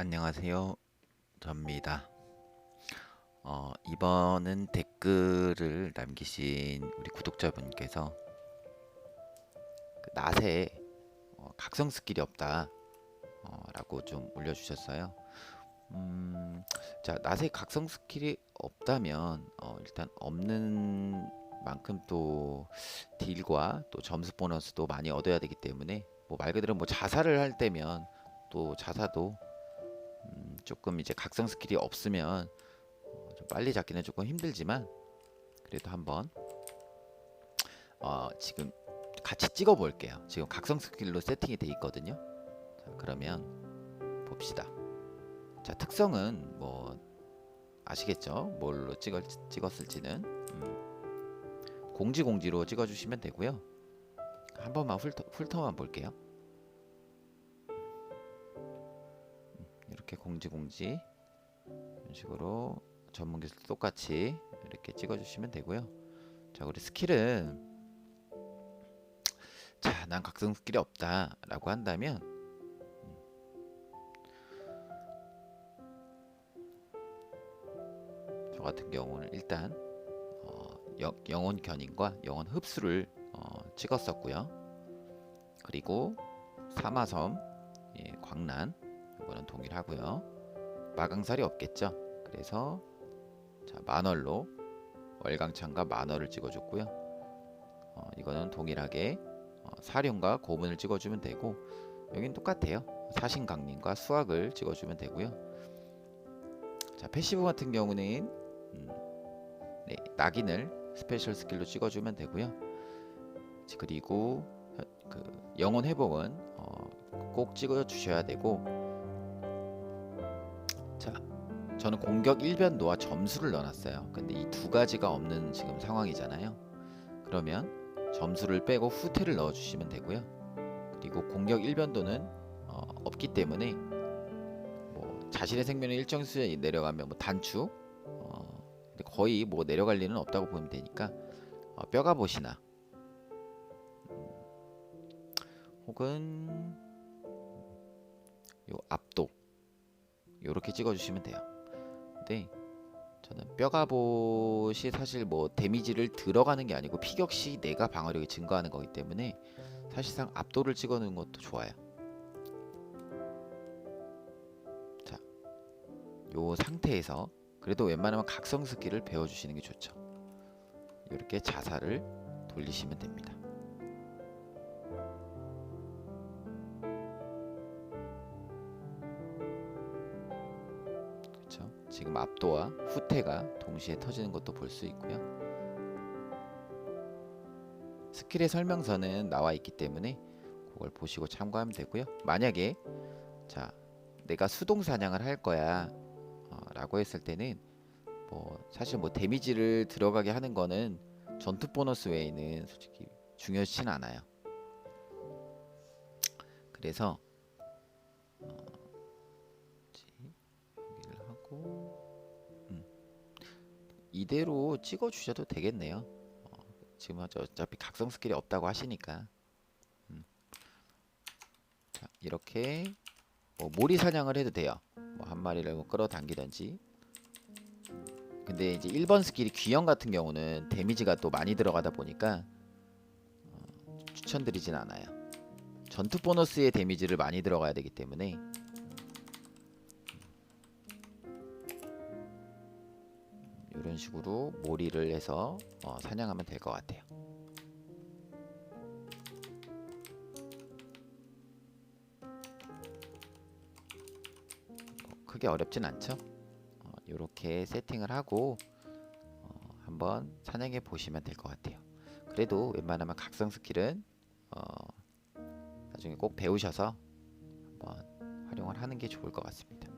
안녕하세요. 접니다. 어, 이번은 댓글을 남기신 우리 구독자분께서 그 낫에 어, 각성 스킬이 없다 어, 라고 좀 올려주셨어요. 음, 자, 낫에 각성 스킬이 없다면 어, 일단 없는 만큼 또 딜과 또 점수 보너스도 많이 얻어야 되기 때문에 뭐 말 그대로 뭐 자살을 할 때면 또 자사도 음, 조금 이제 각성 스킬이 없으면 어, 좀 빨리 잡기는 조금 힘들지만 그래도 한번 어, 지금 같이 찍어 볼게요. 지금 각성 스킬로 세팅이 돼 있거든요. 자, 그러면 봅시다. 자, 특성은 뭐 아시겠죠? 뭘로 찍을, 찍었을지는 음, 공지 공지로 찍어 주시면 되고요. 한 번만 훑어, 훑어만 볼게요. 이렇게 공지 공지 이런 식으로 전문 기술 똑같이 이렇게 찍어주시면 되고요. 자, 우리 스킬은 자, 난 각성 스킬이 없다라고 한다면 음, 저 같은 경우는 일단 어, 영, 영혼 견인과 영혼 흡수를 어, 찍었었고요. 그리고 사마섬, 예, 광란 이거는 동일하고요. 마강살이 없겠죠. 그래서 자 만월로 월강창과 만월을 찍어줬고요. 어, 이거는 동일하게 어, 사륜과 고문을 찍어주면 되고 여긴 똑같아요. 사신강림과 수학을 찍어주면 되고요. 자 패시브 같은 경우는 음, 네, 낙인을 스페셜 스킬로 찍어주면 되고요. 그리고 혀- 그 영혼 회복은 어, 꼭 찍어 주셔야 되고 자, 저는 공격 일변도와 점수를 넣어놨어요. 근데 이 두 가지가 없는 지금 상황이잖아요. 그러면 점수를 빼고 후퇴를 넣어주시면 되고요. 그리고 공격 일변도는 어, 없기 때문에 뭐 자신의 생명이 일정 수에 내려가면 뭐 단축, 어, 근데 거의 뭐 내려갈 일은 없다고 보면 되니까 어, 뼈가봇이나 음, 혹은 요 압도 요렇게 찍어주시면 돼요. 근데 저는 뼈가봇이 사실 뭐 데미지를 들어가는 게 아니고 피격 시 내가 방어력이 증가하는 거기 때문에 사실상 압도를 찍어놓은 것도 좋아요. 자, 요 상태에서 그래도 웬만하면 각성 스킬을 배워주시는 게 좋죠. 이렇게 자살을 돌리시면 됩니다. 지금 압도와 후퇴가 동시에 터지는 것도 볼 수 있고요. 스킬의 설명서는 나와 있기 때문에 그걸 보시고 참고하면 되고요. 만약에 자 내가 수동 사냥을 할 거야 어, 라고 했을 때는 뭐 사실 뭐 데미지를 들어가게 하는 거는 전투 보너스 외에는 솔직히 중요하진 않아요. 그래서 이대로 찍어 주셔도 되겠네요. 어, 지금 어차- 어차피 각성 스킬이 없다고 하시니까 음. 자, 이렇게 뭐 모리 사냥을 해도 돼요. 뭐 한 마리를 뭐 끌어당기든지. 근데 이제 1번 스킬이 귀형 같은 경우는 데미지가 또 많이 들어가다 보니까 어, 추천드리진 않아요. 전투 보너스의 데미지를 많이 들어가야 되기 때문에 이런 식으로 몰이를 해서 어, 사냥하면 될 것 같아요. 뭐 크게 어렵진 않죠? 이렇게 세팅을 하고 어, 한번 사냥해 보시면 될 것 같아요. 그래도 웬만하면 각성 스킬은 어, 나중에 꼭 배우셔서 한번 활용을 하는 게 좋을 것 같습니다.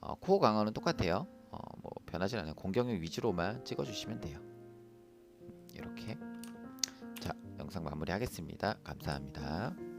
어, 코어 강화는 똑같아요. 어, 뭐 변하지 않아요. 공격력 위주로만 찍어주시면 돼요. 음, 이렇게 자 영상 마무리하겠습니다. 감사합니다.